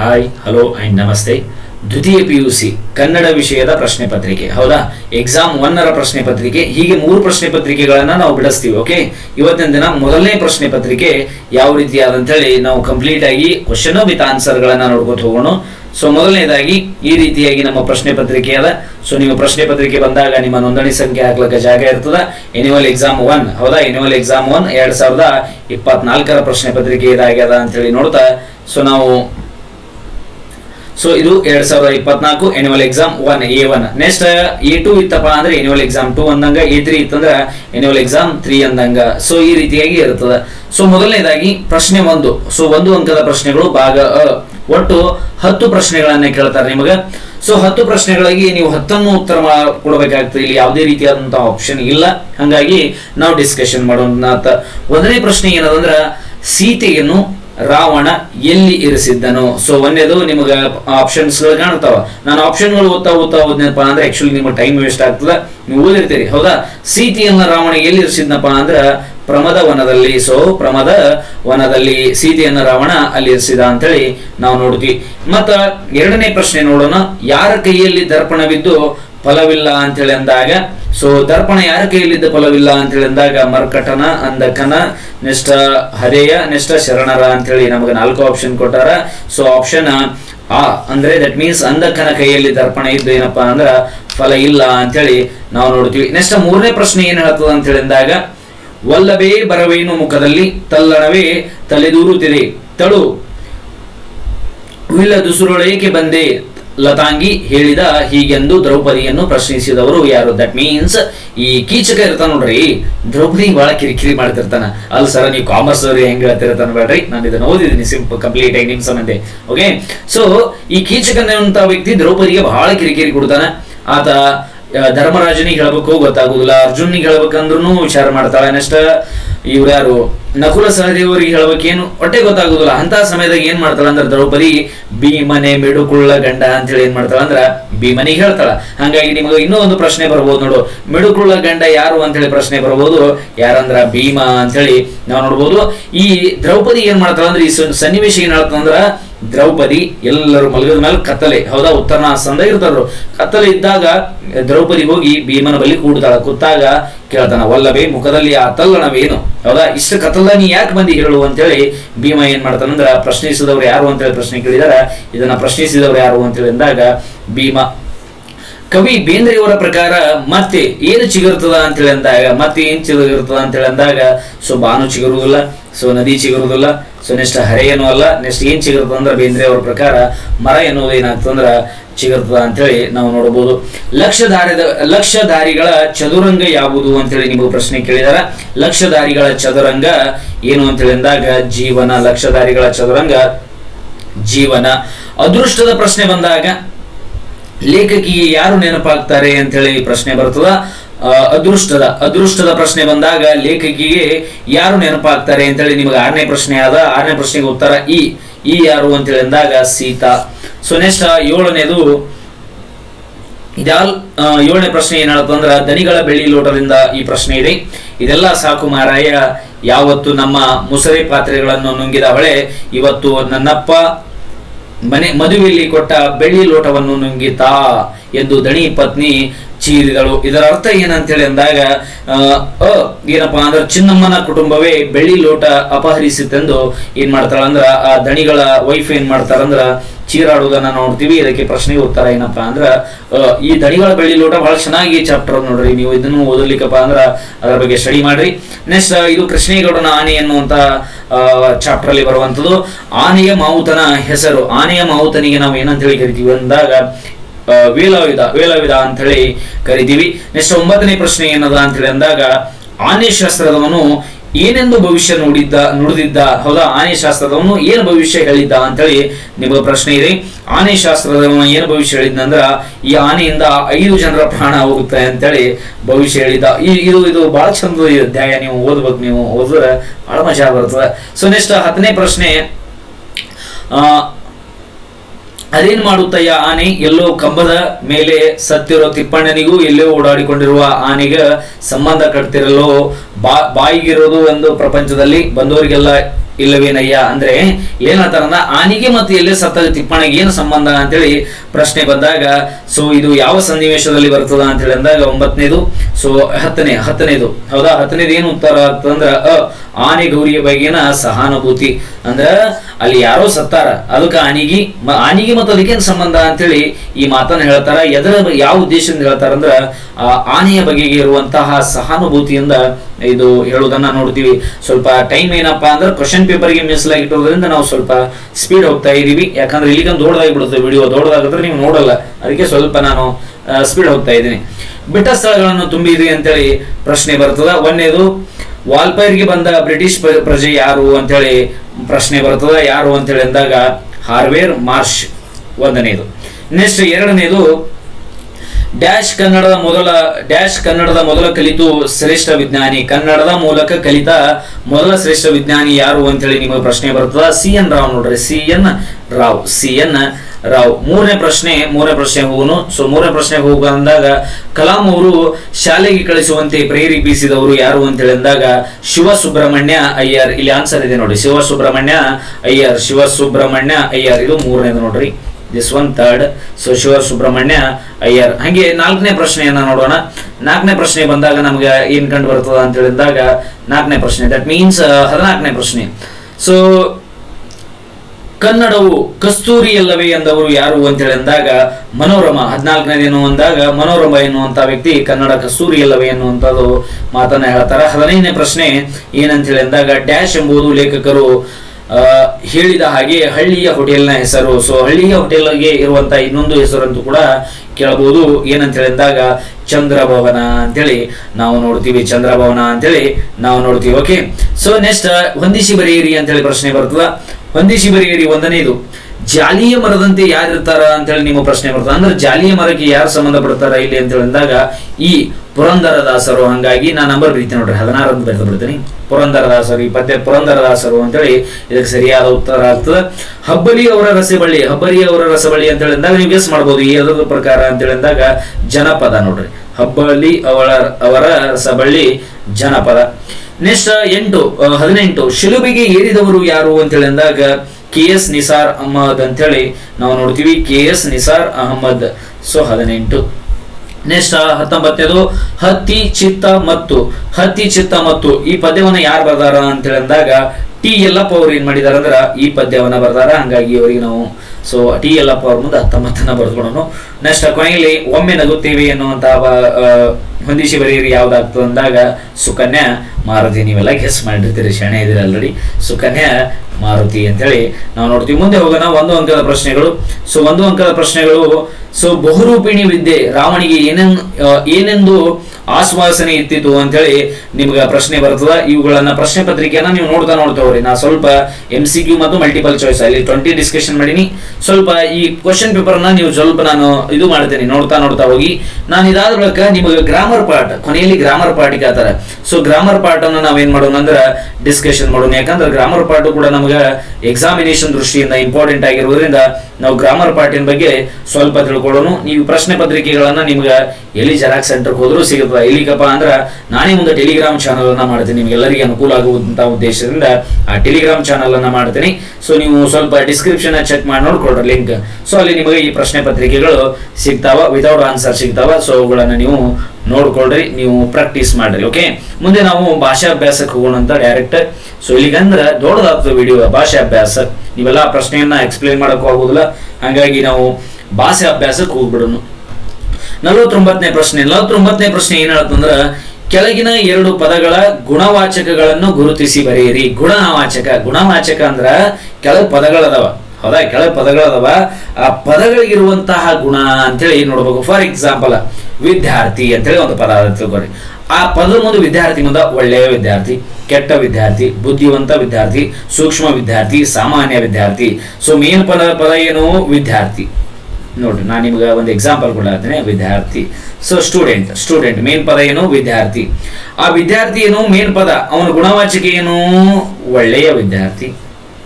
Hi hello and ನಮಸ್ತೆ ದ್ವಿತೀಯ P U C Kannada ವಿಷಯದ ಪ್ರಶ್ನೆ ಪತ್ರಿಕೆ. ಹೌದಾ? ಎಕ್ಸಾಮ್ ಒನ್ನರ ಪ್ರಶ್ನೆ ಪತ್ರಿಕೆ. ಹೀಗೆ ಮೂರು ಪ್ರಶ್ನೆ ಪತ್ರಿಕೆಗಳನ್ನು ನಾವು ಬಿಡಿಸ್ತೀವಿ ಓಕೆ ಇವತ್ತಿನ ದಿನ ಮೊದಲನೇ ಪ್ರಶ್ನೆ ಪತ್ರಿಕೆ ಯಾವ ರೀತಿ ಹೇಳಿ ನಾವು ಕಂಪ್ಲೀಟ್ ಆಗಿ ಕ್ವಶನ್ ವಿತ್ ಆನ್ಸರ್ಗಳನ್ನು ನೋಡ್ಕೊತ ಹೋಗೋಣ. ಸೊ ಮೊದಲನೇದಾಗಿ ಈ ರೀತಿಯಾಗಿ ನಮ್ಮ ಪ್ರಶ್ನೆ ಪತ್ರಿಕೆ ಅದ. ಸೊ ನೀವು ಪ್ರಶ್ನೆ ಪತ್ರಿಕೆ ಬಂದಾಗ ನಿಮ್ಮ ನೋಂದಣಿ ಸಂಖ್ಯೆ ಹಾಕ್ಲಿಕ್ಕೆ ಜಾಗ ಇರ್ತದ. ಎನಿವಲ್ ಎಕ್ಸಾಮ್ ಒನ್ ಹೌದಾ? ಎನಿವಲ್ ಎಕ್ಸಾಮ್ ಒನ್ ಎರಡ್ ಸಾವಿರದ ಇಪ್ಪತ್ನಾಲ್ಕರ ಪ್ರಶ್ನೆ ಪತ್ರಿಕೆ ಇದಾಗ್ಯದ ಅಂತೇಳಿ ನೋಡ್ತಾ. ಸೊ ನಾವು ಸೊ ಇದು ಎರಡ್ ಸಾವಿರದ ಇಪ್ಪತ್ನಾಲ್ಕು annual exam one A one next A two ಇತ್ತಪ್ಪ ಅಂದ್ರೆ ಎನ್ಯುವಲ್ ಎಕ್ಸಾಮ್ ಟೂ ಅಂದಂಗ ಎ ತ್ರೀ ಇತ್ತಂದ್ರೆ ಎನ್ಯುವಲ್ ಎಕ್ಸಾಮ್ ತ್ರೀ ಅಂದಂಗ. ಸೊ ಈ ರೀತಿಯಾಗಿ ಇರ್ತದೆ ಸೊ ಮೊದಲನೇದಾಗಿ ಪ್ರಶ್ನೆ ಒಂದು. ಸೊ ಒಂದು ಅಂಕದ ಪ್ರಶ್ನೆಗಳು ಭಾಗ ಒಟ್ಟು ಹತ್ತು ಪ್ರಶ್ನೆಗಳನ್ನ ಕೇಳ್ತಾರೆ ನಿಮಗೆ. ಸೊ ಹತ್ತು ಪ್ರಶ್ನೆಗಳಿಗೆ ನೀವು ಹತ್ತನ್ನು ಉತ್ತರ ಕೊಡಬೇಕಾಗ್ತದೆ. ಇಲ್ಲಿ ಯಾವುದೇ ರೀತಿಯಾದಂತಹ ಆಪ್ಷನ್ ಇಲ್ಲ. ಹಂಗಾಗಿ ನಾವು ಡಿಸ್ಕಷನ್ ಮಾಡೋಣ ಒಂದನೇ ಪ್ರಶ್ನೆ ಏನದಂದ್ರ, ಸೀತೆಯನ್ನು ರಾವಣ ಎಲ್ಲಿ ಇರಿಸಿದ್ದನು? ಸೊ ಒಂದೇದು ನಿಮಗೆ ಆಪ್ಷನ್ಸ್ಗಳು ಕಾಣ್ತಾವ ನಾನು ಆಪ್ಷನ್ಗಳು ಓದ್ತಾ ಓದ್ತಾ ಹೋದ್ನಪ್ಪ ಅಂದ್ರೆ ಆಕ್ಚುಲಿ ನಿಮ್ಗೆ ಟೈಮ್ ವೇಸ್ಟ್ ಆಗ್ತದೆ. ನೀವು ಓದಿರ್ತೀರಿ, ಹೌದಾ? ಸೀತೆಯನ್ನ ರಾವಣ ಎಲ್ಲಿ ಇರಿಸಿದ್ನಪ್ಪ ಅಂದ್ರ ಪ್ರಮದ ವನದಲ್ಲಿ. ಸೊ ಪ್ರಮದ ವನದಲ್ಲಿ ಸೀತೆಯನ್ನ ರಾವಣ ಅಲ್ಲಿ ಇರಿಸಿದ ಅಂತೇಳಿ ನಾವು ನೋಡ್ತೀವಿ. ಮತ್ತ ಎರಡನೇ ಪ್ರಶ್ನೆ ನೋಡೋಣ. ಯಾರ ಕೈಯಲ್ಲಿ ದರ್ಪಣವಿದ್ದು ಫಲವಿಲ್ಲ ಅಂತೇಳಿ ಅಂದಾಗ, ಸೊ ದರ್ಪಣ ಯಾರ ಕೈಯಲ್ಲಿದ್ದ ಫಲವಿಲ್ಲ ಅಂತೇಳಿ ಅಂದಾಗ, ಮರ್ಕಟನ, ಅಂದಕನ ನೆಕ್ಸ್ಟ್ ಹರೆಯ ನೆಕ್ಸ್ಟ್ ಶರಣರ ಅಂತೇಳಿ ನಮಗೆ ನಾಲ್ಕು ಆಪ್ಷನ್ ಕೊಟ್ಟಾರ. ಸೊ ಆಪ್ಷನ್ ಆ, ಅಂದ್ರೆ ದಟ್ ಮೀನ್ಸ್ ಅಂದಕನ ಕೈಯಲ್ಲಿ ದರ್ಪಣ ಇದ್ದು ಏನಪ್ಪಾ ಅಂದ್ರ, ಫಲ ಇಲ್ಲ ಅಂತೇಳಿ ನಾವು ನೋಡ್ತೀವಿ. ನೆಕ್ಸ್ಟ್ ಮೂರನೇ ಪ್ರಶ್ನೆ ಏನ್ ಹೇಳ್ತದ ಅಂತ ಹೇಳಿದಾಗ ವಲ್ಲಭೇ ಬರವೇನು ಮುಖದಲ್ಲಿ? ತಲ್ಲಣವೇ ತಲೆದೂರುತ್ತಿದೆ. ತಳು ವಿಲ್ಲ ದುಸುರುಳೇಕೆ ಬಂದೆ? ಲತಾಂಗಿ ಹೇಳಿದ ಹೀಗೆಂದು ದ್ರೌಪದಿಯನ್ನು ಪ್ರಶ್ನಿಸಿದವರು ಯಾರು? ದಟ್ ಮೀನ್ಸ್ ಈ ಕೀಚಕ ಇರ್ತಾನ ನೋಡ್ರಿ. ದ್ರೌಪದಿ ಬಹಳ ಕಿರಿಕಿರಿ ಮಾಡ್ತಿರ್ತಾನ. ಅಲ್ಲ ಸರ್, ನೀವು ಕಾಮರ್ಸ್ ಅವ್ರಿಗೆ ಹೆಂಗ್ ಹೇಳ್ತಿರ್ತಾನ ಬೇಡ್ರಿ ನಾನು ಇದನ್ನ ಓದಿದ್ದೀನಿ ಸಿಂಪಲ್ ಕಂಪ್ಲೀಟ್ ಆಗಿ ನಿಮ್ ಸಂಬಂಧ. ಓಕೆ ಸೊ ಈ ಕೀಚಕನಂತ ವ್ಯಕ್ತಿ ದ್ರೌಪದಿಗೆ ಬಹಳ ಕಿರಿಕಿರಿ ಕೊಡ್ತಾನ. ಆತ ಧರ್ಮರಾಜನಿಗೆ ಹೇಳ್ಬೇಕು, ಗೊತ್ತಾಗುದಿಲ್ಲ. ಅರ್ಜುನಿಗೆ ಹೇಳ್ಬೇಕಂದ್ರೂ ವಿಚಾರ ಮಾಡ್ತಾಳೆ ನೆಕ್ಸ್ಟ್ ಇವ್ರು ಯಾರು ನಕುಲ ಸಹದೇವರಿಗೆ ಹೇಳ್ಬೇಕೇನು ಹೊಟ್ಟೆ ಗೊತ್ತಾಗುದಿಲ್ಲ. ಅಂತ ಸಮಯದಾಗ ಏನ್ ಮಾಡ್ತಾಳ ಅಂದ್ರೆ ದ್ರೌಪದಿ, ಭೀಮನೆ ಮಿಡುಕುಳ್ಳ ಗಂಡ ಅಂತೇಳಿ ಏನ್ ಮಾಡ್ತಾಳ ಅಂದ್ರ ಭೀಮನಿಗೆ ಹೇಳ್ತಾಳ. ಹಂಗಾಗಿ ನಿಮಗೆ ಇನ್ನೂ ಒಂದು ಪ್ರಶ್ನೆ ಬರ್ಬೋದು ನೋಡು. ಮಿಡುಕುಳ್ಳ ಗಂಡ ಯಾರು ಅಂತ ಹೇಳಿ ಪ್ರಶ್ನೆ ಬರ್ಬೋದು. ಯಾರಂದ್ರ ಭೀಮ ಅಂತ ಹೇಳಿ ನಾವು ನೋಡ್ಬೋದು. ಈ ದ್ರೌಪದಿ ಏನ್ ಮಾಡ್ತಾಳ ಅಂದ್ರೆ ಈ ಸನ್ನಿವೇಶ ಏನ್ ಹೇಳ್ತಂದ್ರ ದ್ರೌಪದಿ ಎಲ್ಲರೂ ಮಲಗದ ಮೇಲೆ ಕತ್ತಲೆ. ಹೌದಾ? ಉತ್ತರ ಆಸನದಾಗ ಇರ್ತಾರ ಕತ್ತಲೆ ಇದ್ದಾಗ ದ್ರೌಪದಿ ಹೋಗಿ ಭೀಮನ ಬಳಿ ಕೂಡ್ತಾಳ. ಕೂತಾಗ ಕೇಳ್ತಾನ, ವಲ್ಲಭೆ, ಮುಖದಲ್ಲಿ ಆ ತಲ್ಲಣವೇನು? ಹೌದಾ? ಇಷ್ಟು ಕತ್ತಲ ನೀ ಯಾಕೆ ಬಂದಿ ಹೇಳು ಅಂತೇಳಿ ಭೀಮ ಏನ್ ಮಾಡ್ತಾನಂದ್ರ ಪ್ರಶ್ನಿಸಿದವ್ರು ಯಾರು ಅಂತೇಳಿ ಪ್ರಶ್ನೆ ಕೇಳಿದಾರ. ಇದನ್ನ ಪ್ರಶ್ನಿಸಿದವ್ರು ಯಾರು ಅಂತೇಳಿ ಅಂದಾಗ ಭೀಮ ಕವಿ ಬೇಂದ್ರೆಯವರ ಪ್ರಕಾರ ಮತ್ತೆ ಏನು ಚಿಗುರ್ತದ ಅಂತೇಳಿ ಅಂದಾಗ, ಮತ್ತೆ ಏನು ಚಿಗುರ್ತದ ಅಂತೇಳಿ ಅಂದಾಗ, ಸೊ ಬಾನು ಚಿಗುರುವುದಿಲ್ಲ, ಸೊ ನದಿ ಚಿಗುರುವುದಿಲ್ಲ, ಸೊ ನೆಕ್ಸ್ಟ್ ಹರೆಯನೂ ಅಲ್ಲ, ನೆಕ್ಸ್ಟ್ ಏನು ಚಿಗುರ್ತದ ಅಂದ್ರೆ ಬೇಂದ್ರೆ ಅವರ ಪ್ರಕಾರ ಮರ ಎನ್ನುವುದು ಚಿಗುರುತ್ತದ ಚಿಗುರ್ತದ ಅಂತೇಳಿ ನಾವು ನೋಡಬಹುದು. ಲಕ್ಷಧಾರಿದ, ಲಕ್ಷಧಾರಿಗಳ ಚದುರಂಗ ಯಾವುದು ಅಂತೇಳಿ ನಿಮಗೆ ಪ್ರಶ್ನೆ ಕೇಳಿದಾರ. ಲಕ್ಷಧಾರಿಗಳ ಚದುರಂಗ ಏನು ಅಂತೇಳಿ ಅಂದಾಗ, ಜೀವನ, ಲಕ್ಷಧಾರಿಗಳ ಚದುರಂಗ ಜೀವನ. ಅದೃಷ್ಟದ ಪ್ರಶ್ನೆ ಬಂದಾಗ ಲೇಖಕಿಗೆ ಯಾರು ನೆನಪಾಗ್ತಾರೆ ಅಂತ ಹೇಳಿ ಪ್ರಶ್ನೆ ಬರ್ತದ. ಅದೃಷ್ಟದ ಅದೃಷ್ಟದ ಪ್ರಶ್ನೆ ಬಂದಾಗ ಲೇಖಕಿಗೆ ಯಾರು ನೆನಪಾಗ್ತಾರೆ ಅಂತ ಹೇಳಿ ನಿಮಗೆ ಆರನೇ ಪ್ರಶ್ನೆ ಆದ. ಆರನೇ ಪ್ರಶ್ನೆಗೆ ಉತ್ತರ ಈ ಈ ಯಾರು ಅಂತ ಹೇಳಿ ಅಂದಾಗ ಸೀತಾ. ಸೊ ನೆಕ್ಸ್ಟ್ ಏಳನೇದು ಇದಾಲ್ ಏಳನೇ ಪ್ರಶ್ನೆ ಏನಾಗುತ್ತೆ ಅಂದ್ರೆ ದನಿಗಳ ಬೆಳ್ಳಿ ಲೋಟದಿಂದ ಈ ಪ್ರಶ್ನೆ ಇದೆ. ಇದೆಲ್ಲ ಸಾಕು ಮಾರಾಯ, ಯಾವತ್ತು ನಮ್ಮ ಮುಸರಿ ಪಾತ್ರೆಗಳನ್ನು ನುಂಗಿದ ಹೊಳೆ, ಇವತ್ತು ನನ್ನಪ್ಪ ಮನೆ ಮದುವೆಯಲ್ಲಿ ಕೊಟ್ಟ ಬೆಳ್ಳಿ ಲೋಟವನ್ನು ನುಂಗಿತಾ ಎಂದು ದಣಿ ಪತ್ನಿ ಚೀರಿದಳು. ಇದರ ಅರ್ಥ ಏನಂತೇಳಿ ಅಂದಾಗ ಅ, ಏನಪ್ಪಾ ಅಂದ್ರೆ ಚಿನ್ನಮ್ಮನ ಕುಟುಂಬವೇ ಬೆಳ್ಳಿ ಲೋಟ ಅಪಹರಿಸಿತೆಂದು ಏನ್ ಮಾಡ್ತಾಳಂದ್ರ, ಆ ದಣಿಗಳ ವೈಫ್ ಏನ್ ಮಾಡ್ತಾರಂದ್ರ ಚೀರಾಡುವುದನ್ನ ನೋಡ್ತೀವಿ. ಇದಕ್ಕೆ ಪ್ರಶ್ನೆಗೆ ಉತ್ತರ ಏನಪ್ಪಾ ಅಂದ್ರ ಈ ದಣಿಗಳ ಬೆಳ್ಳಿ ಲೋಟ ಬಹಳ ಚೆನ್ನಾಗಿ ಚಾಪ್ಟರ್ ನೋಡ್ರಿ. ನೀವು ಇದನ್ನು ಓದಲಿಕ್ಕಪ್ಪ ಅಂದ್ರ ಅದರ ಬಗ್ಗೆ ಸ್ಟಡಿ ಮಾಡ್ರಿ. ನೆಕ್ಸ್ಟ್ ಇದು ಕೃಷ್ಣೇಗೌಡನ ಆನೆ ಎನ್ನುವಂತ ಚಾಪ್ಟರ್ ಅಲ್ಲಿ ಬರುವಂತದ್ದು. ಆನೆಯ ಮಾವುತನ ಹೆಸರು. ಆನೆಯ ಮಾವುತನಿಗೆ ನಾವು ಏನಂತ ಹೇಳಿ ಕರಿತೀವಿ ಅಂದಾಗ ವೇಲವಿದ ವೇಲವಿದ ಅಂತ ಹೇಳಿ ಕರಿತೀವಿ. ನೆಕ್ಸ್ಟ್ ಒಂಬತ್ತನೇ ಪ್ರಶ್ನೆ ಏನದ ಅಂತ ಹೇಳಿ ಅಂದಾಗ, ಆನೆ ಶಾಸ್ತ್ರದವನು ಏನೆಂದು ಭವಿಷ್ಯ ನೋಡಿದ್ದ, ನುಡಿದಿದ್ದ, ಹೌದಾ? ಆನೆ ಶಾಸ್ತ್ರದವನು ಏನು ಭವಿಷ್ಯ ಹೇಳಿದ್ದ ಅಂತೇಳಿ ನಿಮಗೆ ಪ್ರಶ್ನೆ ಇದೆ. ಆನೆ ಶಾಸ್ತ್ರದವನು ಏನು ಭವಿಷ್ಯ ಹೇಳಿದ್ನಂದ್ರ ಈ ಆನೆಯಿಂದ ಐದು ಜನರ ಪ್ರಾಣ ಹೋಗುತ್ತೆ ಅಂತೇಳಿ ಭವಿಷ್ಯ ಹೇಳಿದ್ದ. ಈ ಇದು ಇದು ಬಹಳ ಚಂದ ಅಧ್ಯಾಯ. ನೀವು ಓದ್ಬೇಕು, ನೀವು ಓದಿದ್ರೆ ಬಹಳ ಮಜಾ ಬರ್ತದೆ. ಸೊ ನೆಕ್ಸ್ಟ್ ಹತ್ತನೇ ಪ್ರಶ್ನೆ, ಆ ಅದೇನ್ ಮಾಡುತ್ತಯ್ಯ ಆನೆ, ಎಲ್ಲೋ ಕಂಬದ ಮೇಲೆ ಸತ್ತಿರೋ ತಿಪ್ಪಣ್ಣನಿಗೂ ಎಲ್ಲೋ ಓಡಾಡಿಕೊಂಡಿರುವ ಆನೆಗೆ ಸಂಬಂಧ ಕಟ್ತಿರಲು ಬಾ, ಬಾಯಿಗಿರೋದು ಒಂದು ಪ್ರಪಂಚದಲ್ಲಿ ಬಂದವರಿಗೆಲ್ಲ ಇಲ್ಲವೇನಯ್ಯ? ಅಂದ್ರೆ ಏನಾತಾರ ಆನಿಗೆ ಮತ್ತು ಎಲ್ಲೇ ಸತ್ತ ತಿಪ್ಪಣಿಗೆ ಏನು ಸಂಬಂಧ ಅಂತೇಳಿ ಪ್ರಶ್ನೆ ಬಂದಾಗ ಸೊ ಇದು ಯಾವ ಸನ್ನಿವೇಶದಲ್ಲಿ ಬರ್ತದ ಅಂತ ಹೇಳಿ ಅಂದಾಗ ಒಂಬತ್ತನೇದು. ಸೊ ಹತ್ತನೇ, ಹತ್ತನೇದು. ಹೌದಾ? ಹತ್ತನೇದು ಏನು ಉತ್ತರ ಅಂತಂದ್ರ ಅ, ಆನೆ ಗೌರಿಯ ಬಗೆಗಿನ ಸಹಾನುಭೂತಿ. ಅಂದ್ರ ಅಲ್ಲಿ ಯಾರೋ ಸತ್ತಾರ. ಅದಕ್ಕೆ ಆನಿಗಿ, ಮ- ಆನಿಗೆ ಮತ್ತು ಅದಕ್ಕೇನು ಸಂಬಂಧ ಅಂತೇಳಿ ಈ ಮಾತನ್ನ ಹೇಳ್ತಾರ. ಎದರ ಯಾವ ಉದ್ದೇಶದಿಂದ ಹೇಳ್ತಾರ ಅಂದ್ರ, ಆ, ಆನೆಯ ಬಗೆಗೆ ಇರುವಂತಹ ಸಹಾನುಭೂತಿಯಿಂದ ಇದು ಹೇಳುವುದನ್ನ ನೋಡ್ತೀವಿ. ಸ್ವಲ್ಪ ಟೈಮ್ ಏನಪ್ಪಾ ಅಂದ್ರೆ ಕ್ವಶನ್ ಪೇಪರ್ಗೆ ಮೀಸಲಾಗಿಟ್ಟೋದ್ರಿಂದ ನಾವು ಸ್ವಲ್ಪ ಸ್ಪೀಡ್ ಹೋಗ್ತಾ ಇದೀವಿ. ಯಾಕಂದ್ರೆ ಇಲ್ಲಿಗೊಂದು ದೊಡ್ಡದಾಗಿ ಬಿಡುತ್ತೆ ವಿಡಿಯೋ ದೊಡ್ಡದಾಗಿದ್ರೆ ನೀವು ನೋಡಲ್ಲ. ಅದಕ್ಕೆ ಸ್ವಲ್ಪ ನಾನು ಸ್ಪೀಡ್ ಹೋಗ್ತಾ ಇದ್ದೀನಿ. ಬಿಟ್ಟ ಸ್ಥಳಗಳನ್ನು ತುಂಬಿದ್ರಿ ಅಂತೇಳಿ ಪ್ರಶ್ನೆ ಬರ್ತದ. ಒಂದೇದು ವಾಲ್ಪೈರ್ಗೆ ಬಂದ ಬ್ರಿಟಿಷ್ ಪ್ರ- ಪ್ರಜೆ ಯಾರು ಅಂತೇಳಿ ಪ್ರಶ್ನೆ ಬರ್ತದ. ಯಾರು ಅಂತೇಳಿ ಅಂದಾಗ ಹಾರ್ವೇರ್ ಮಾರ್ಷ್ ಒಂದನೇದು. ನೆಕ್ಸ್ಟ್ ಎರಡನೇದು, ಡ್ಯಾಶ್ ಕನ್ನಡದ ಮೊದಲ, ಡ್ಯಾಶ್ ಕನ್ನಡದ ಮೊದಲ ಕಲಿತು ಶ್ರೇಷ್ಠ ವಿಜ್ಞಾನಿ. ಕನ್ನಡದ ಮೂಲಕ ಕಲಿತ ಮೊದಲ ಶ್ರೇಷ್ಠ ವಿಜ್ಞಾನಿ ಯಾರು ಅಂತೇಳಿ ನಿಮಗೆ ಪ್ರಶ್ನೆ ಬರ್ತದ? ಸಿ ಎನ್ ರಾವ್ ನೋಡ್ರಿ. C N Rao. C N Rao. ಮೂರನೇ ಪ್ರಶ್ನೆ ಮೂರನೇ ಪ್ರಶ್ನೆ ಹೋಗುನು. ಸೊ ಮೂರನೇ ಪ್ರಶ್ನೆ ಹೋಗ ಅಂದಾಗ, ಕಲಾಂ ಅವರು ಶಾಲೆಗೆ ಕಳಿಸುವಂತೆ ಪ್ರೇರೇಪಿಸಿದವರು ಯಾರು ಅಂತ ಅಂದಾಗ ಶಿವ ಸುಬ್ರಹ್ಮಣ್ಯ ಅಯ್ಯರ್. ಇಲ್ಲಿ ಆನ್ಸರ್ ಇದೆ ನೋಡಿ. ಶಿವ ಸುಬ್ರಹ್ಮಣ್ಯ ಅಯ್ಯರ್. ಶಿವ ಸುಬ್ರಹ್ಮಣ್ಯ ಅಯ್ಯರ್. ಇದು ಮೂರನೇದು ನೋಡ್ರಿ. This one third so Shiva Subramanya Iyer ಹಾಗೆ ನಾಲ್ಕನೇ ಪ್ರಶ್ನೆಯನ್ನ ನೋಡೋಣ. ನಾಲ್ಕನೇ ಪ್ರಶ್ನೆ ಬಂದಾಗ ನಮ್ಗೆ ಏನ್ ಕಂಡು ಬರ್ತದ ಅಂತ ಹೇಳಿದಾಗ ನಾಲ್ಕನೇ ಪ್ರಶ್ನೆ. ದಟ್ ಮೀನ್ಸ್ ಹದಿನಾಲ್ಕನೇ ಪ್ರಶ್ನೆ. ಸೊ ಕನ್ನಡವು ಕಸ್ತೂರಿ ಅಲ್ಲವೇ ಎಂದವರು ಯಾರು ಅಂತ ಹೇಳಿದಾಗ ಮನೋರಮ. ಹದಿನಾಲ್ಕನೇದೇನು ಅಂದಾಗ ಮನೋರಮ ಎನ್ನುವಂತ ವ್ಯಕ್ತಿ ಕನ್ನಡ ಕಸ್ತೂರಿ ಅಲ್ಲವೇ ಎನ್ನುವಂಥದ್ದು ಮಾತನ್ನ ಹೇಳ್ತಾರ. ಹದಿನೈದನೇ ಪ್ರಶ್ನೆ ಏನಂತ ಹೇಳಿದಾಗ, ಡ್ಯಾಶ್ ಎಂಬುದು ಲೇಖಕರು ಹೇಳಿದ ಹಾಗೆ ಹಳ್ಳಿಯ ಹೋಟೆಲ್ನ ಹೆಸರು ಸೊ ಹಳ್ಳಿಯ ಹೋಟೆಲ್ಗೆ ಇರುವಂತ ಇನ್ನೊಂದು ಹೆಸರಂತೂ ಕೂಡ ಕೇಳಬಹುದು. ಏನಂತ ಹೇಳಿದಾಗ ಚಂದ್ರಭವನ ಅಂತೇಳಿ ನಾವು ನೋಡ್ತೀವಿ, ಚಂದ್ರಭವನ ಅಂತೇಳಿ ನಾವು ನೋಡ್ತೀವಿ. ಓಕೆ ಸೊ ನೆಕ್ಸ್ಟ್ ಹೊಂದಿಸಿ ಬರೆಯಿರಿ ಅಂತೇಳಿ ಪ್ರಶ್ನೆ ಬರ್ತದ. ಹೊಂದಿಸಿ ಬರೆಯಿರಿ ಒಂದನೇದು. ಜಾಲಿಯ ಮರದಂತೆ ಯಾರಿರ್ತಾರ ಅಂತೇಳಿ ನಿಮ್ಮ ಪ್ರಶ್ನೆ ಬರ್ತದೆ. ಅಂದ್ರೆ ಜಾಲಿಯ ಮರಕ್ಕೆ ಯಾರು ಸಂಬಂಧ ಪಡ್ತಾರ ಇಲ್ಲಿ ಅಂತ ಹೇಳಿದಾಗ ಈ ಪುರಂದರದಾಸರು. ಹಂಗಾಗಿ ನಾ ನಂಬರ್ ಬರೀತೀನಿ ನೋಡ್ರಿ, ಹದಿನಾರು ಅಂತ ಬರೆದು ಬಿಡ್ತೀನಿ. ಪುರಂದರದಾಸರು ಈ ಪದ್ಯ ಪುರಂದರದಾಸರು ಅಂತೇಳಿ ಇದಕ್ಕೆ ಸರಿಯಾದ ಉತ್ತರ ಆಗ್ತದೆ. ಹಬ್ಬಲಿ ಅವರ ರಸಬಳ್ಳಿ ಹಬ್ಬಲಿ ಅವರ ರಸಬಳ್ಳಿ ಅಂತ ಹೇಳಿದಾಗ ನೀವು ಗೆಸ್ ಮಾಡ್ಬೋದು. ಈ ಅದರ ಪ್ರಕಾರ ಅಂತ ಹೇಳಿದಾಗ ಜನಪದ ನೋಡ್ರಿ. ಹಬ್ಬಲಿ ಅವಳ, ಅವರ ರಸಬಳ್ಳಿ ಜನಪದ. ನೆಕ್ಸ್ಟ್ ಎಂಟು, ಹದಿನೆಂಟು, ಶಿಲುಬೆಗೆ ಏರಿದವರು ಯಾರು ಅಂತ ಹೇಳಿದಾಗ ಕೆ ಎಸ್ ನಿಸಾರ್ ಅಹಮದ್ ಅಂತೇಳಿ ನಾವು ನೋಡ್ತೀವಿ. K S Nisar Ahmed. So ಹದಿನೆಂಟು. ನೆಕ್ಸ್ಟ್ ಹತ್ತೊಂಬತ್ತನೇದು ಹತ್ತಿ ಚಿತ್ತ ಮತ್ತು ಹತ್ತಿ ಚಿತ್ತ ಮತ್ತು ಈ ಪದ್ಯವನ್ನ ಯಾರು ಬರ್ದಾರ ಅಂತ ಹೇಳಿದಾಗ ಟಿ ಎಲ್ಲಪ್ಪ ಅವ್ರು ಏನ್ ಮಾಡಿದಾರ ಅಂದ್ರ ಈ ಪದ್ಯವನ್ನ ಬರ್ದಾರ. ಹಂಗಾಗಿ ಅವರಿಗೆ ನಾವು ಸೊ ಟಿ ಎಲ್ಲಪ್ಪ ಅವ್ರ ಮುಂದೆ ಹತ್ತೊಂಬತ್ತನ್ನ ಬರೆದ್ಕೊಡೋನು ನೆಕ್ಸ್ಟ್ ಕೊನೆಯಲ್ಲಿ ಒಮ್ಮೆ ನಗುತ್ತೇವೆ ಆ, ಹೊಂದಿಸಿ ಬರೆಯಿರಿ ಯಾವ್ದಾಗ್ತದೆ ಅಂದಾಗ ಸುಕನ್ಯಾ ಮಾರುತಿ ನೀವೆಲ್ಲ ಗೆಸ್ ಮಾಡಿರ್ತೀರಿ ಶಣೆ ಇದ್ದೀರಿ ಆಲ್ರೆಡಿ ಸುಕನ್ಯಾ ಮಾರುತಿ ಅಂತೇಳಿ ನಾವು ನೋಡ್ತೀವಿ. ಮುಂದೆ ಹೋಗೋಣ. ಒಂದು ಅಂಕದ ಪ್ರಶ್ನೆಗಳು. ಸೊ ಒಂದು ಅಂಕದ ಪ್ರಶ್ನೆಗಳು. ಸೊ ಬಹುರೂಪಿಣಿ ವಿದ್ಯೆ ರಾವಣಿಗೆ ಏನೇನ್ ಏನೆಂದು ಆಶ್ವಾಸನೆ ಇತ್ತಿತ್ತು ಅಂತೇಳಿ ನಿಮ್ಗೆ ಪ್ರಶ್ನೆ ಬರ್ತದ. ಇವುಗಳನ್ನ ಪ್ರಶ್ನೆ ಪತ್ರಿಕೆಯನ್ನ ನೀವು ನೋಡ್ತಾ ನೋಡ್ತಾ ಹೋಗ್ರಿ. ನಾ ಸ್ವಲ್ಪ ಎಂ ಸಿ ಕ್ಯೂ ಮತ್ತು ಮಲ್ಟಿಪಲ್ ಚಾಯ್ಸ್ ಅಲ್ಲಿ ಟ್ವೆಂಟಿ ಡಿಸ್ಕಷನ್ ಮಾಡೀನಿ. ಸ್ವಲ್ಪ ಈ ಕ್ವಶನ್ ಪೇಪರ್ನ ನೀವು ಸ್ವಲ್ಪ ನಾನು ಇದು ಮಾಡ್ತೇನೆ. ನೋಡ್ತಾ ನೋಡ್ತಾ ಹೋಗಿ. ನಾನು ಇದಾದ ಬಳಿಕ ನಿಮಗೆ ಗ್ರಾಮರ್ ಪಾರ್ಟ್ ಕೊನೆಯಲ್ಲಿ ಗ್ರಾಮರ್ ಪಾರ್ಟ್ ಆತರ ಸೊ ಗ್ರಾಮರ್ ಪಾರ್ಟ್ ಅನ್ನ ನಾವೇನ್ ಮಾಡೋಣ ಅಂದ್ರೆ ಡಿಸ್ಕಷನ್ ಮಾಡೋಣ. ಯಾಕಂದ್ರೆ ಗ್ರಾಮರ್ ಪಾರ್ಟ್ ಕೂಡ ನಮ್ಗೆ ಎಕ್ಸಾಮಿನೇಷನ್ ದೃಷ್ಟಿಯಿಂದ ಇಂಪಾರ್ಟೆಂಟ್ ಆಗಿರುವುದರಿಂದ ನಾವು ಗ್ರಾಮರ್ ಪಾರ್ಟಿನ ಬಗ್ಗೆ ಸ್ವಲ್ಪ ತಿಳ್ಕೊಳ್ಳೋಣ. ನೀವು ಪ್ರಶ್ನೆ ಪತ್ರಿಕೆಗಳನ್ನ ನಿಮ್ಗೆ ಎಲ್ಲಿ ಜೆರಾಕ್ಸ್ ಸೆಂಟರ್ ಹೋದ್ರೂ ಎಲ್ಲಿ ಎಲ್ಲಿಗಪ್ಪ ಅಂದ್ರೆ ನಾನೇ ಒಂದು ಟೆಲಿಗ್ರಾಮ್ ಚಾನಲ್ ಅನ್ನ ಮಾಡ್ತೀನಿ. ನಿಮ್ಗೆಲ್ಲರಿಗೆ ಅನುಕೂಲ ಆಗುವಂತಹ ಉದ್ದೇಶದಿಂದ ಆ ಟೆಲಿಗ್ರಾಮ್ ಚಾನಲ್ ಅನ್ನ ಮಾಡ್ತೀನಿ. ಸೊ ನೀವು ಸ್ವಲ್ಪ ಡಿಸ್ಕ್ರಿಪ್ಷನ್ ಚೆಕ್ ಮಾಡಿ ನೋಡ್ಕೊಳ್ರಿ ಲಿಂಕ್ ಸೊ ಅಲ್ಲಿ ನಿಮಗೆ ಈ ಪ್ರಶ್ನೆ ಪತ್ರಿಕೆಗಳು ಸಿಗ್ತಾವ ವಿತೌಟ್ ಆನ್ಸರ್ ಸಿಗ್ತಾವ. ಸೊ ಅವುಗಳನ್ನ ನೀವು ನೋಡ್ಕೊಳ್ರಿ, ನೀವು ಪ್ರಾಕ್ಟೀಸ್ ಮಾಡ್ರಿ ಓಕೆ ಮುಂದೆ ನಾವು ಭಾಷಾ ಅಭ್ಯಾಸಕ್ಕೆ ಹೋಗೋಣ ಅಂತ ಡೈರೆಕ್ಟ್ ಸೊ ಇಲ್ಲಿಗಂದ್ರೆ ದೊಡ್ಡದಾಗ್ತದೆ ವಿಡಿಯೋ ಭಾಷಾ ಅಭ್ಯಾಸ ನೀವೆಲ್ಲ ಪ್ರಶ್ನೆಯನ್ನ ಎಕ್ಸ್ಪ್ಲೇನ್ ಮಾಡಕ್ಕೂ ಆಗೋದಿಲ್ಲ. ಹಾಗಾಗಿ ನಾವು ಭಾಷೆ ಅಭ್ಯಾಸಕ್ಕೆ ಹೋಗ್ಬಿಡೋಣ. ನಲವತ್ತೊಂಬತ್ತನೇ ಪ್ರಶ್ನೆ ನಲವತ್ತೊಂಬತ್ತನೇ ಪ್ರಶ್ನೆ ಏನ್ ಹೇಳತ್ತಂದ್ರ ಕೆಳಗಿನ ಎರಡು ಪದಗಳ ಗುಣವಾಚಕಗಳನ್ನು ಗುರುತಿಸಿ ಬರೆಯಿರಿ. ಗುಣವಾಚಕ ಗುಣವಾಚಕ ಅಂದ್ರ ಕೆಳಗ್ ಪದಗಳದಾವ. ಹೌದಾ? ಕೆಳಗ್ ಪದಗಳದಾವ. ಆ ಪದಗಳಿಗಿರುವಂತಹ ಗುಣ ಅಂತೇಳಿ ನೋಡ್ಬೇಕು. ಫಾರ್ ಎಕ್ಸಾಂಪಲ್ ವಿದ್ಯಾರ್ಥಿ ಅಂತೇಳಿ ಒಂದು ಪದ ತಿಳ್ಕೊಳ್ಳಿ ಆ ಪದದ ಮುಂದೆ ವಿದ್ಯಾರ್ಥಿ ಮುಂದೆ ಒಳ್ಳೆಯ ವಿದ್ಯಾರ್ಥಿ, ಕೆಟ್ಟ ವಿದ್ಯಾರ್ಥಿ, ಬುದ್ಧಿವಂತ ವಿದ್ಯಾರ್ಥಿ, ಸೂಕ್ಷ್ಮ ವಿದ್ಯಾರ್ಥಿ, ಸಾಮಾನ್ಯ ವಿದ್ಯಾರ್ಥಿ. ಸೊ ಮೇನ್ ಪದ ಪದ ಏನು? ವಿದ್ಯಾರ್ಥಿ. ನೋಡ್ರಿ, ನಾನು ನಿಮ್ಗೆ ಒಂದು ಎಕ್ಸಾಂಪಲ್ ಕೊಡ್ತೀನಿ ವಿದ್ಯಾರ್ಥಿ. ಸೊ ಸ್ಟೂಡೆಂಟ್ ಸ್ಟೂಡೆಂಟ್ ಮೇನ್ ಪದ ಏನು? ವಿದ್ಯಾರ್ಥಿ. ಆ ವಿದ್ಯಾರ್ಥಿ ಏನು? ಮೇನ್ ಪದ. ಅವನ ಗುಣವಾಚಿಕೆ ಏನು? ಒಳ್ಳೆಯ ವಿದ್ಯಾರ್ಥಿ.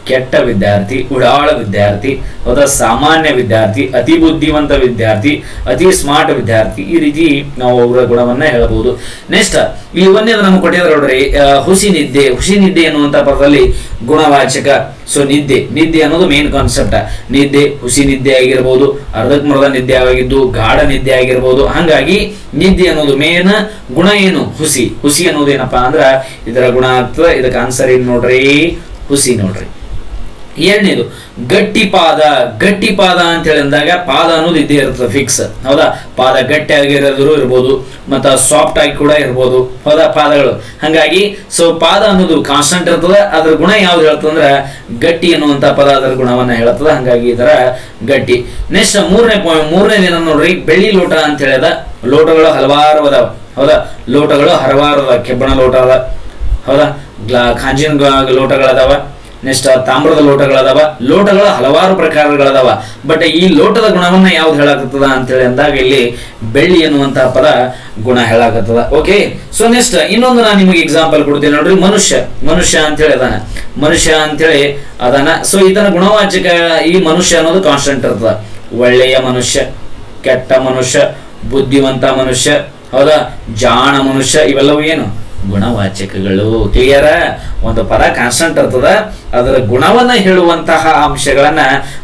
ಕೆಟ್ಟ ವಿದ್ಯಾರ್ಥಿ, ಉಡಾಳ ವಿದ್ಯಾರ್ಥಿ, ಅಥವಾ ಸಾಮಾನ್ಯ ವಿದ್ಯಾರ್ಥಿ, ಅತಿ ಬುದ್ಧಿವಂತ ವಿದ್ಯಾರ್ಥಿ, ಅತಿ ಸ್ಮಾರ್ಟ್ ವಿದ್ಯಾರ್ಥಿ, ಈ ರೀತಿ ನಾವು ಅವರ ಗುಣವನ್ನ ಹೇಳಬಹುದು ನೆಕ್ಸ್ಟ್ ಈ ಒಂದೇ ನಮ್ಗೆ ಕೊಟ್ಟಿದ್ರೆ ನೋಡ್ರಿ ಹುಸಿ ನಿದ್ದೆ. ಹುಸಿ ನಿದ್ದೆ ಎನ್ನುವಂತ ಪದದಲ್ಲಿ ಗುಣವಾಚಕ. ಸೊ ನಿದ್ದೆ. ನಿದ್ದೆ ಅನ್ನೋದು ಮೇನ್ ಕಾನ್ಸೆಪ್ಟ್ ನಿದ್ದೆ, ಹುಸಿ ನಿದ್ದೆ ಆಗಿರ್ಬೋದು ಅರ್ಧಕ್ ಮರದ ನಿದ್ದೆ ಆಗಿದ್ದು, ಗಾಢ ನಿದ್ದೆ ಆಗಿರ್ಬೋದು. ಹಾಗಾಗಿ, ನಿದ್ದೆ ಅನ್ನೋದು ಮೇನ್ ಗುಣ ಏನು? ಹುಸಿ. ಹುಸಿ ಅನ್ನೋದು ಏನಪ್ಪಾ ಅಂದ್ರ, ಇದರ ಗುಣ ಆಗ್ತದೆ ಇದಕ್ಕೆ ಆನ್ಸರ್ ಏನ್ ನೋಡ್ರಿ? ಹುಸಿ ನೋಡ್ರಿ. ಎರಡನೇದು ಗಟ್ಟಿ ಪಾದ ಗಟ್ಟಿ ಪಾದ ಅಂತ ಹೇಳಿದಾಗ ಪಾದ ಅನ್ನೋದು ಇದ್ದೇ ಇರ್ತದೆ ಫಿಕ್ಸ್ ಹೌದಾ? ಪಾದ ಗಟ್ಟಿ ಆಗಿರೋದ್ರು ಇರ್ಬೋದು, ಮತ್ತು ಸಾಫ್ಟ್ ಆಗಿ ಕೂಡ ಇರ್ಬೋದು, ಹೌದಾ ಪಾದಗಳು? ಹಾಗಾಗಿ ಸೊ ಪಾದ ಅನ್ನೋದು ಕಾನ್ಸ್ಟೆಂಟ್ ಇರ್ತದೆ, ಅದ್ರ ಗುಣ ಯಾವ್ದು ಹೇಳ್ತಂದ್ರೆ ಗಟ್ಟಿ ಅನ್ನುವಂತ ಪದ ಅದರ ಗುಣವನ್ನ ಹೇಳ್ತದೆ, ಹಂಗಾಗಿ ಇದರ ಗಟ್ಟಿ. ನೆಕ್ಸ್ಟ್ ಮೂರನೇ ಪಾಯಿಂಟ್ ಮೂರನೇ ದಿನ ನೋಡ್ರಿ, ಬೆಳ್ಳಿ ಲೋಟ ಅಂತ ಹೇಳಿದ, ಲೋಟಗಳು ಹಲವಾರು ಅದಾವ, ಹೌದಾ? ಲೋಟಗಳು ಹಲವಾರು ಅದಾವ, ಕೆಬ್ಬಣ ಲೋಟ ಅದ, ಹೌದಾ? ಗ್ಲಾ ಖಾಂಜಿನ ಗ- ಲೋಟಗಳದಾವ ನೆಕ್ಸ್ಟ್ ತಾಮ್ರದ ಲೋಟಗಳದಾವ. ಲೋಟಗಳ ಹಲವಾರು ಪ್ರಕಾರಗಳದಾವ. ಬಟ್ ಈ ಲೋಟದ ಗುಣವನ್ನ ಯಾವ್ದು ಹೇಳಾಕತ್ತದ ಅಂತೇಳಿ ಅಂದಾಗ ಇಲ್ಲಿ ಬೆಳ್ಳಿ ಎನ್ನುವಂತಹ ಪದ ಗುಣ ಹೇಳಾಕತ್ತದ. ಓಕೆ ಸೊ ನೆಕ್ಸ್ಟ್ ಇನ್ನೊಂದು ನಾನು ನಿಮಗೆ ಎಕ್ಸಾಂಪಲ್ ಕೊಡ್ತೀನಿ ನೋಡ್ರಿ. ಮನುಷ್ಯ. ಮನುಷ್ಯ ಅಂತೇಳಿ ಅದಾನ. ಮನುಷ್ಯ ಅಂತೇಳಿ ಅದಾನ. ಸೊ ಇದನ್ನ ಗುಣವಾಚಕ ಈ ಮನುಷ್ಯ ಅನ್ನೋದು ಕಾನ್ಸ್ಟೆಂಟ್ ಇರ್ತದ. ಒಳ್ಳೆಯ ಮನುಷ್ಯ, ಕೆಟ್ಟ ಮನುಷ್ಯ, ಬುದ್ಧಿವಂತ ಮನುಷ್ಯ, ಹೌದಾ? ಜಾಣ ಮನುಷ್ಯ ಇವೆಲ್ಲವೂ ಏನು? ಗುಣವಾಚಕಗಳು. ಕ್ಲಿಯರ ಒಂದು ಪದ ಕಾನ್ಸ್ಟಂಟ್ ಇರ್ತದ. ಅದರ ಗುಣವನ್ನ ಹೇಳುವಂತಹ ಅಂಶಗಳನ್ನ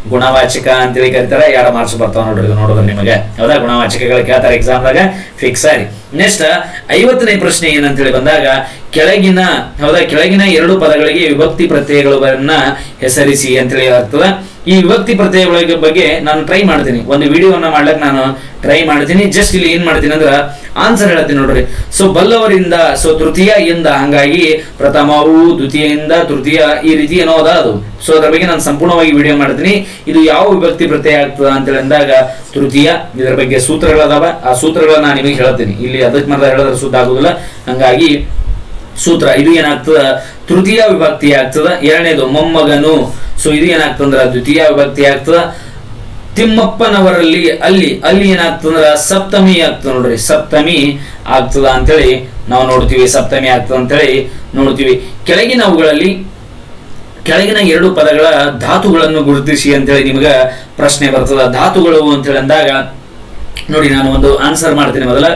ಗುಣವಾಚಕ ಅಂತೇಳಿ ಕರಿತಾರೆ. ಎರಡು ಮಾರ್ಕ್ಸ್ ಬರ್ತಾವ ನೋಡ್ರಿ ನೋಡಿದ್ರೆ ನಿಮಗೆ. ಹೌದಾ? ಗುಣವಾಚಕಗಳು ಕೇಳ್ತಾರೆ ಎಕ್ಸಾಮ್ದಾಗ ಫಿಕ್ಸ್ ಆಗಿ. ನೆಕ್ಸ್ಟ್ ಐವತ್ತನೇ ಪ್ರಶ್ನೆ ಏನಂತೇಳಿ ಬಂದಾಗ, ಕೆಳಗಿನ, ಹೌದಾ? ಕೆಳಗಿನ ಎರಡು ಪದಗಳಿಗೆ ವಿಭಕ್ತಿ ಪ್ರತ್ಯಯಗಳನ್ನ ಹೆಸರಿಸಿ ಅಂತೇಳಿ ಆಗ್ತದ. ಈ ವಿಭಕ್ತಿ ಪ್ರತ್ಯಯಗಳ ಬಗ್ಗೆ ನಾನು ಟ್ರೈ ಮಾಡ್ತೀನಿ. ಒಂದು ವಿಡಿಯೋನ ಮಾಡ್ಲಿಕ್ಕೆ ನಾನು ಟ್ರೈ ಮಾಡ್ತೀನಿ. ಜಸ್ಟ್ ಇಲ್ಲಿ ಏನ್ ಮಾಡ್ತೀನಿ ಅಂದ್ರ ಆನ್ಸರ್ ಹೇಳ್ತೀನಿ ನೋಡ್ರಿ. ಸೊ ಬಲ್ಲವರಿಂದ ಸೊ ತೃತೀಯ ಇಂದ ಹಂಗಾಗಿ ಪ್ರಥಮವು ದ್ವಿತೀಯಿಂದ ತೃತೀಯ ಈ ರೀತಿ ಏನೋ ಅದ ಅದು. ಸೊ ಅದ್ರ ಬಗ್ಗೆ ನಾನು ಸಂಪೂರ್ಣವಾಗಿ ವಿಡಿಯೋ ಮಾಡ್ತೀನಿ. ಇದು ಯಾವ ವಿಭಕ್ತಿ ಪ್ರತ್ಯಯ ಆಗ್ತದ ಅಂತ ಅಂದಾಗ ತೃತೀಯ, ಇದರ ಬಗ್ಗೆ ಸೂತ್ರಗಳದಾವ. ಆ ಸೂತ್ರಗಳನ್ನ ನಾನು ನಿಮಗೆ ಹೇಳ್ತೀನಿ. ಇಲ್ಲಿ ಅದಕ್ಕೆ ಮಾತ್ರ ಹೇಳಿದ್ರೆ ಸುದ್ದ ಆಗುದಿಲ್ಲ. ಹಂಗಾಗಿ ಸೂತ್ರ, ಇದು ಏನಾಗ್ತದ? ತೃತೀಯ ವಿಭಕ್ತಿ ಆಗ್ತದ, ಎರಡನೇದು ಮೊಮ್ಮಗನು. ಸೊ ಇದು ಏನಾಗ್ತಂದ್ರ ದ್ವಿತೀಯ ವಿಭಕ್ತಿ ಆಗ್ತದ. ತಿಮ್ಮಪ್ಪನವರಲ್ಲಿ ಅಲ್ಲಿ ಅಲ್ಲಿ ಏನಾಗ್ತಂದ್ರ ಸಪ್ತಮಿ ಆಗ್ತದ ನೋಡ್ರಿ. ಸಪ್ತಮಿ ಆಗ್ತದ ಅಂತೇಳಿ ನಾವು ನೋಡ್ತೀವಿ, ಸಪ್ತಮಿ ಆಗ್ತದ ಅಂತೇಳಿ ನೋಡ್ತೀವಿ. ಕೆಳಗಿನವುಗಳಲ್ಲಿ, ಕೆಳಗಿನ ಎರಡು ಪದಗಳ ಧಾತುಗಳನ್ನು ಗುರುತಿಸಿ ಅಂತೇಳಿ ನಿಮಗ ಪ್ರಶ್ನೆ ಬರ್ತದ. ಧಾತುಗಳು ಅಂತೇಳಿ ಅಂದಾಗ ನೋಡಿ, ನಾನು ಒಂದು ಆನ್ಸರ್ ಮಾಡ್ತೀನಿ ಮೊದಲ.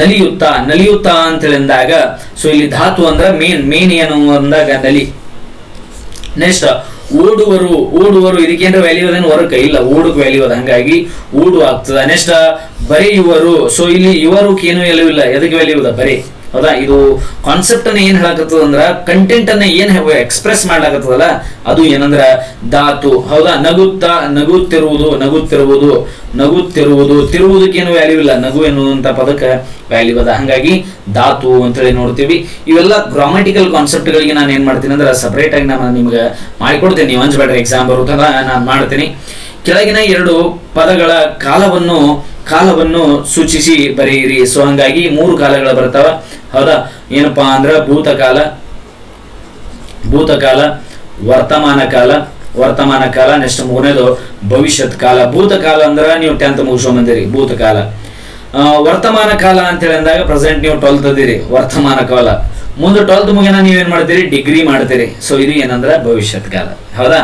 ನಲಿಯುತ್ತಾ ನಲಿಯುತ್ತಾ ಅಂತ ಅಂದಾಗ ಸೊ ಇಲ್ಲಿ ಧಾತು ಅಂದ್ರೆ ಮೇನ್ ಮೇನ್ ಏನು ಅಂದಾಗ ನಲಿ. ನೆಕ್ಸ್ಟ್ ಓಡುವರು ಓಡುವರು ಇದಕ್ಕೇನು ವ್ಯಾಲ್ಯೂ ಅದೇನು ವರ್ಕ್ ಇಲ್ಲ, ಓಡಕ್ ವ್ಯಾಲ್ಯೂ ಅದ. ಹಂಗಾಗಿ ಓಡು ಆಗ್ತದ. ನೆಕ್ಸ್ಟ್ ಬರೆಯುವರು. ಸೊ ಇಲ್ಲಿ ಇವರು ಏನು ವ್ಯಾಲ್ಯೂ ಇಲ್ಲ? ಎದಕ್ಕೆ ವ್ಯಾಲ್ಯೂ ಅದ? ಬರೀ. ಹೌದಾ? ಇದು ಕಾನ್ಸೆಪ್ಟ್ ಅನ್ನ ಏನ್ ಹೇಳಕತ್ತದ ಅಂದ್ರ ಕಂಟೆಂಟ್ ಅನ್ನ ಏನ್ ಎಕ್ಸ್ಪ್ರೆಸ್ ಮಾಡ್ಲಾಕತ್ತದಲ್ಲ, ಅದು ಏನಂದ್ರ ಧಾತು. ಹೌದಾ? ನಗುತ್ತಾ, ನಗುತ್ತಿರುವುದು ನಗುತ್ತಿರುವುದು ನಗುತ್ತಿರುವುದು. ತಿರುವುದಕ್ಕೇನು ವ್ಯಾಲ್ಯೂ ಇಲ್ಲ. ನಗು ಎನ್ನುವಂತ ಪದಕ್ಕೆ ವ್ಯಾಲ್ಯೂ ಅದ. ಹಂಗಾಗಿ ಧಾತು ಅಂತೇಳಿ ನೋಡ್ತೀವಿ. ಇವೆಲ್ಲ ಗ್ರಾಮೆಟಿಕಲ್ ಕಾನ್ಸೆಪ್ಟ್ಗಳಿಗೆ ನಾನು ಏನ್ ಮಾಡ್ತೀನಿ ಅಂದ್ರೆ ಸಪರೇಟ್ ಆಗಿ ನಾನು ನಿಮ್ಗೆ ಮಾಡಿಕೊಡ್ತೇನೆ. ನೀವು ಹಂಚ್ಬೇಡ್ರಿ ಎಕ್ಸಾಮ್ ಬರುತ್ತಲ್ಲ ನಾನು ಮಾಡ್ತೀನಿ. ಕೆಳಗಿನ ಎರಡು ಪದಗಳ ಕಾಲವನ್ನು ಕಾಲವನ್ನು ಸೂಚಿಸಿ ಬರೆಯಿರಿ. ಸೊ ಹಂಗಾಗಿ ಮೂರು ಕಾಲಗಳು ಬರ್ತಾವ ಹೌದಾ? ಏನಪ್ಪಾ ಅಂದ್ರ ಭೂತಕಾಲ ಭೂತಕಾಲ, ವರ್ತಮಾನ ಕಾಲ ವರ್ತಮಾನ ಕಾಲ ನೆಕ್ಸ್ಟ್ ಮೂರನೇದು ಭವಿಷ್ಯತ್ ಕಾಲ. ಭೂತಕಾಲ ಅಂದ್ರ ನೀವು ಟೆಂತ್ ಮುಗಿಸೋ ಬಂದಿರಿ. ಭೂತಕಾಲ. ವರ್ತಮಾನ ಕಾಲ ಅಂತ ಅಂದಾಗ ಪ್ರೆಸೆಂಟ್ ನೀವು ಟ್ವೆಲ್ತ್ ಅದಿರಿ. ವರ್ತಮಾನ ಕಾಲ. ಮುಂದೆ ಟ್ವೆಲ್ತ್ ಮುಗಿನ ನೀವೇನ್ ಮಾಡ್ತೀರಿ? ಡಿಗ್ರಿ ಮಾಡ್ತೀರಿ. ಸೊ ಇದು ಏನಂದ್ರ ಭವಿಷ್ಯತ್ ಕಾಲ. ಹೌದಾ?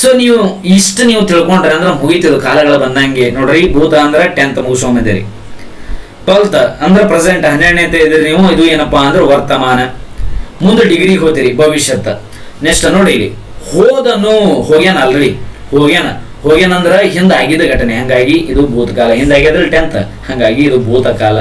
ಸೊ ನೀವು ಇಷ್ಟು ನೀವು ತಿಳ್ಕೊಂಡ್ರೆ ಅಂದ್ರೆ ಮುಗಿತದ ಕಾಲಗಳ ಬಂದಂಗೆ. ನೋಡ್ರಿ, ಭೂತ ಅಂದ್ರೆ ಟೆಂತ್ ಮುಗಿಸ್ಕೊಂಬಂದಿರಿ ಟ್ವೆಲ್ತ್ ಅಂದ್ರೆ ಪ್ರೆಸೆಂಟ್ ಹನ್ನೆರಡನೇ ಇದ್ರಿ ನೀವು, ಇದು ಏನಪ್ಪಾ ಅಂದ್ರೆ ವರ್ತಮಾನ. ಮುಂದೆ ಡಿಗ್ರಿಗೆ ಹೋಗ್ತೀರಿ, ಭವಿಷ್ಯತ್. ನೆಕ್ಸ್ಟ್ ನೋಡಿ ಹೋದನು ಹೋಗ್ಯಾನ ಆಲ್ರೆಡಿ ಹೋಗ್ಯಾನ. ಹೋಗ್ಯಾನ ಅಂದ್ರ ಹಿಂದ ಆಗಿದ್ದ ಘಟನೆ. ಹಂಗಾಗಿ ಇದು ಭೂತಕಾಲ. ಹಿಂದಾಗಿದ್ರೆ ಟೆಂತ್ ಹಂಗಾಗಿ ಇದು ಭೂತಕಾಲ.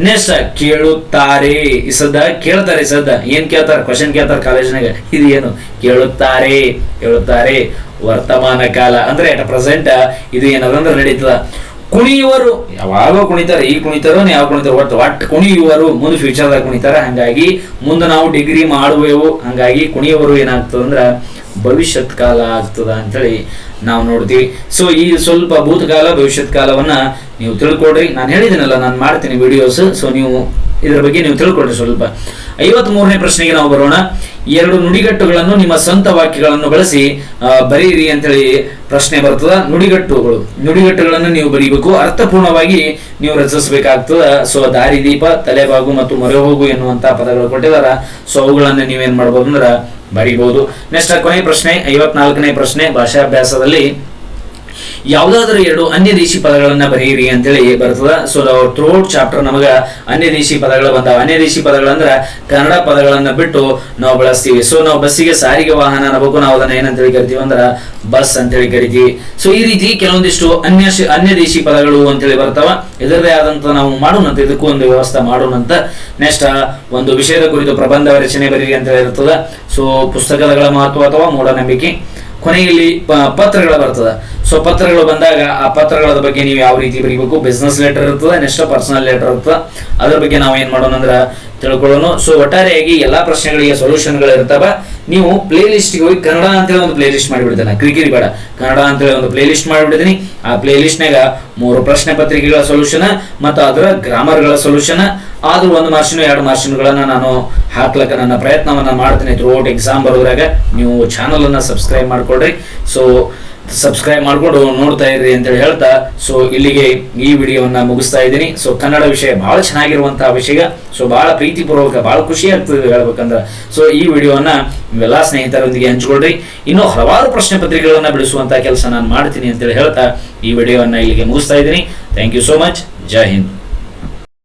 ನೆಕ್ಸ್ಟ್ ಕೇಳುತ್ತಾರೆ. ಈ ಸದ್ದ ಕೇಳ್ತಾರೆ ಇಸದ ಏನ್ ಕೇಳ್ತಾರೆ? ಕ್ವಶನ್ ಕೇಳ್ತಾರೆ ಕಾಲೇಜ್ನಾಗ ಇದು ಏನು? ಕೇಳುತ್ತಾರೆ, ಹೇಳುತ್ತಾರೆ. ವರ್ತಮಾನ ಕಾಲ. ಅಂದ್ರೆ ಅಟ್ ಪ್ರೆಸೆಂಟ್ ಇದು ಏನದಂದ್ರೆ ನಡೀತದ. ಕುಣಿಯುವರು, ಯಾವಾಗೋ ಕುಣಿತಾರೆ ಈ ಕುಣಿತಾರೋ ಯಾವ ಕುಣಿತಾರೋ ಒಟ್ಟು ಒಟ್ಟು ಕುಣಿಯುವರು ಮುಂದೆ ಫ್ಯೂಚರ್ದಾಗ ಕುಣಿತಾರ. ಹಂಗಾಗಿ ಮುಂದೆ ನಾವು ಡಿಗ್ರಿ ಮಾಡುವೆವು. ಹಂಗಾಗಿ ಕುಣಿಯುವರು ಏನಾಗ್ತದ ಅಂದ್ರ ಭವಿಷ್ಯತ್ ಕಾಲ ಆಗ್ತದ ಅಂತೇಳಿ ನಾವು ನೋಡ್ತೀವಿ. ಸೊ ಈ ಸ್ವಲ್ಪ ಭೂತಕಾಲ, ಭವಿಷ್ಯತ್ ಕಾಲವನ್ನ ನೀವು ತಿಳ್ಕೊಡ್ರಿ ನಾನು ಹೇಳಿದ್ದೀನಲ್ಲ ನಾನು ಮಾಡ್ತೀನಿ ವಿಡಿಯೋಸ್ ಸೊ ನೀವು ಇದರ ಬಗ್ಗೆ ನೀವು ತಿಳ್ಕೊಡ್ರಿ ಸ್ವಲ್ಪ. ಐವತ್ ಮೂರನೇ ಪ್ರಶ್ನೆಗೆ ನಾವು ಬರೋಣ. ಎರಡು ನುಡಿಗಟ್ಟುಗಳನ್ನು ನಿಮ್ಮ ಸ್ವಂತ ವಾಕ್ಯಗಳನ್ನು ಬಳಸಿ ಬರೀರಿ ಬರೀರಿ ಅಂತೇಳಿ ಪ್ರಶ್ನೆ ಬರ್ತದ. ನುಡಿಗಟ್ಟುಗಳು. ನುಡಿಗಟ್ಟುಗಳನ್ನು ನೀವು ಬರೀಬೇಕು. ಅರ್ಥಪೂರ್ಣವಾಗಿ ನೀವು ರಚಿಸಬೇಕಾಗ್ತದ. ಸೊ ದಾರಿದೀಪ ತಲೆಬಾಗು ಮತ್ತು ಮೊರೆ ಹೋಗು ಪದಗಳ ಪದಗಳು ಕೊಟ್ಟಿದಾರ ಸೊ, ಅವುಗಳನ್ನು ನೀವೇನ್ ಮಾಡ್ಬೋದು ಅಂದ್ರ ಬರೀಬಹುದು. ನೆಕ್ಸ್ಟ್ ಕೊನೆ ಪ್ರಶ್ನೆ, ಐವತ್ನಾಲ್ಕನೇ ಪ್ರಶ್ನೆ ಭಾಷಾಭ್ಯಾಸದಲ್ಲಿ ಯಾವುದಾದ್ರೂ ಎರಡು ಅನ್ಯ ದೇಶಿ ಪದಗಳನ್ನ ಬರೆಯಿರಿ ಅಂತೇಳಿ ಬರ್ತದ. ಸೊ ಥ್ರೋಟ್ ಚಾಪ್ಟರ್ ನಮಗ ಅನ್ಯ ದೇಶಿ ಪದಗಳು ಬಂದಾವ. ಅನ್ಯ ದೇಶಿ ಪದಗಳಂದ್ರ ಕನ್ನಡ ಪದಗಳನ್ನ ಬಿಟ್ಟು ನಾವು ಬಳಸ್ತೀವಿ. ಸೊ ನಾವು ಬಸ್ಸಿಗೆ ಸಾರಿಗೆ ವಾಹನ ಅನ್ನಬೇಕು ನಾವು ಅದನ್ನ ಏನಂತೇಳಿ ಕರಿತೀವಿ ಅಂದ್ರ ಬಸ್ ಅಂತೇಳಿ ಕರಿತೀವಿ. ಸೊ ಈ ರೀತಿ ಕೆಲವೊಂದಿಷ್ಟು ಅನ್ಯ ಅನ್ಯ ದೇಶಿ ಪದಗಳು ಅಂತೇಳಿ ಬರ್ತಾವ. ಇದರದೇ ಆದಂತ ನಾವು ಮಾಡೋಣಂತ, ಇದಕ್ಕೂ ಒಂದು ವ್ಯವಸ್ಥೆ ಮಾಡೋಣಂತ. ನೆಕ್ಸ್ಟ್ ಒಂದು ವಿಷಯದ ಕುರಿತು ಪ್ರಬಂಧ ರಚನೆ ಬರೀರಿ ಅಂತ ಇರ್ತದ. ಸೊ ಪುಸ್ತಕಗಳ ಮಹತ್ವ ಅಥವಾ ಮೂಢನಂಬಿಕೆ. ಕೊನೆಯಲ್ಲಿ ಪತ್ರಗಳು ಬರ್ತದೆ. ಸೊ ಪತ್ರಗಳು ಬಂದಾಗ ಆ ಪತ್ರಗಳ ಬಗ್ಗೆ ನೀವು ಯಾವ ರೀತಿ ಬರೀಬೇಕು? ಬಿಸ್ನೆಸ್ ಲೆಟರ್ ಇರ್ತದೆ ನೆಕ್ಸ್ಟ್ ಪರ್ಸನಲ್ ಲೆಟರ್ ಇರ್ತದೆ. ಅದ್ರ ಬಗ್ಗೆ ನಾವು ಏನು ಮಾಡೋಣ ಅಂದ್ರ ತಿಳ್ಕೊಳ್ಳೋಣ ಸೊ ಒಟ್ಟಾರೆಯಾಗಿ ಎಲ್ಲಾ ಪ್ರಶ್ನೆಗಳಿಗೆ ಸೊಲ್ಯೂಷನ್ಗಳು ಇರ್ತಾವ ನೀವು ಪ್ಲೇ ಲಿಸ್ಟ್ಗೆ ಹೋಗಿ ಕನ್ನಡ ಅಂತೇಳಿ ಒಂದು ಪ್ಲೇ ಲಿಸ್ಟ್ ಮಾಡಿಬಿಡ್ತೇನೆ ಕ್ರಿಕೆಟ್ ಬೇಡ. ಕನ್ನಡ ಅಂತೇಳಿ ಒಂದು ಪ್ಲೇ ಲಿಸ್ಟ್ ಮಾಡಿಬಿಡ್ತೀನಿ. ಆ ಪ್ಲೇ ಲಿಸ್ಟ್ನಾಗ ಮೂರು ಪ್ರಶ್ನೆ ಪತ್ರಿಕೆಗಳ ಸೊಲ್ಯೂಷನ್ ಮತ್ತು ಅದರ ಗ್ರಾಮರ್ಗಳ ಸೊಲ್ಯೂಷನ್ ಆದ್ರೂ ಒಂದು ಮಾರ್ಷನ್, ಎರಡು ಮಾರ್ಷನ್ಗಳನ್ನ ನಾನು ಹಾಕ್ಲಕ್ಕ ನನ್ನ ಪ್ರಯತ್ನವನ್ನ ಮಾಡ್ತೀನಿ. ಥ್ರೂ ಔಟ್ ಎಕ್ಸಾಮ್ ಬರೋದ್ರಾಗ ನೀವು ಚಾನಲ್ ಅನ್ನ ಸಬ್ಸ್ಕ್ರೈಬ್ ಮಾಡ್ಕೊಳ್ರಿ. ಸೊ ಸಬ್ಸ್ಕ್ರೈಬ್ ಮಾಡಿಕೊಂಡು ನೋಡ್ತಾ ಇರ್ರಿ ಅಂತೇಳಿ ಹೇಳ್ತಾ. ಸೊ ಇಲ್ಲಿಗೆ ಈ ವಿಡಿಯೋವನ್ನ ಮುಗಿಸ್ತಾ ಇದ್ದೀನಿ. ಸೊ ಕನ್ನಡ ವಿಷಯ ಬಹಳ ಚೆನ್ನಾಗಿರುವಂತಹ ವಿಷಯ. ಸೊ ಬಹಳ ಪ್ರೀತಿಪೂರ್ವಕ ಬಹಳ ಖುಷಿ ಆಗ್ತದೆ ಹೇಳ್ಬೇಕಂದ್ರೆ. ಸೊ ಈ ವಿಡಿಯೋವನ್ನ ನೀವೆಲ್ಲ ಸ್ನೇಹಿತರೊಂದಿಗೆ ಹಂಚ್ಕೊಳ್ರಿ. ಇನ್ನು ಹಲವಾರು ಪ್ರಶ್ನೆ ಪತ್ರಿಕೆಗಳನ್ನು ಬಿಡಿಸುವಂತಹ ಕೆಲಸ ನಾನು ಮಾಡ್ತೀನಿ ಅಂತೇಳಿ ಹೇಳ್ತಾ ಈ ವಿಡಿಯೋವನ್ನ ಇಲ್ಲಿಗೆ ಮುಗಿಸ್ತಾ ಇದ್ದೀನಿ. Thank you so much Jai Hind